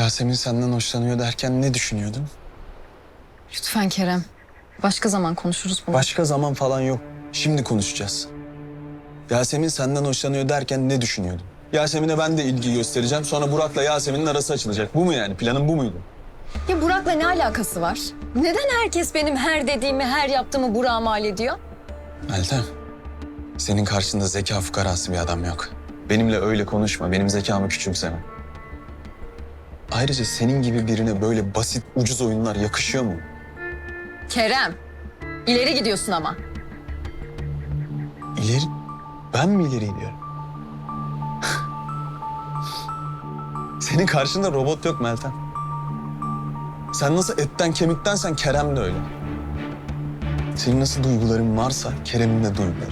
Yasemin senden hoşlanıyor derken ne düşünüyordun? Lütfen Kerem. Başka zaman konuşuruz bunu. Başka zaman falan yok. Şimdi konuşacağız. Yasemin senden hoşlanıyor derken ne düşünüyordun? Yasemin'e ben de ilgi göstereceğim. Sonra Burak'la Yasemin'in arası açılacak. Bu mu yani? Planın bu muydu? Ya Burak'la ne alakası var? Neden herkes benim her dediğimi, her yaptığımı Burak'a mal ediyor? Meltem, senin karşında zeka fukarası bir adam yok. Benimle öyle konuşma. Benim zekamı küçümseme. Ayrıca senin gibi birine böyle basit, ucuz oyunlar yakışıyor mu? Kerem, ileri gidiyorsun ama. İleri... Ben mi ileri gidiyorum? Senin karşında robot yok Meltem. Sen nasıl etten kemiktensen Kerem de öyle. Senin nasıl duyguların varsa Kerem'in de duyguları.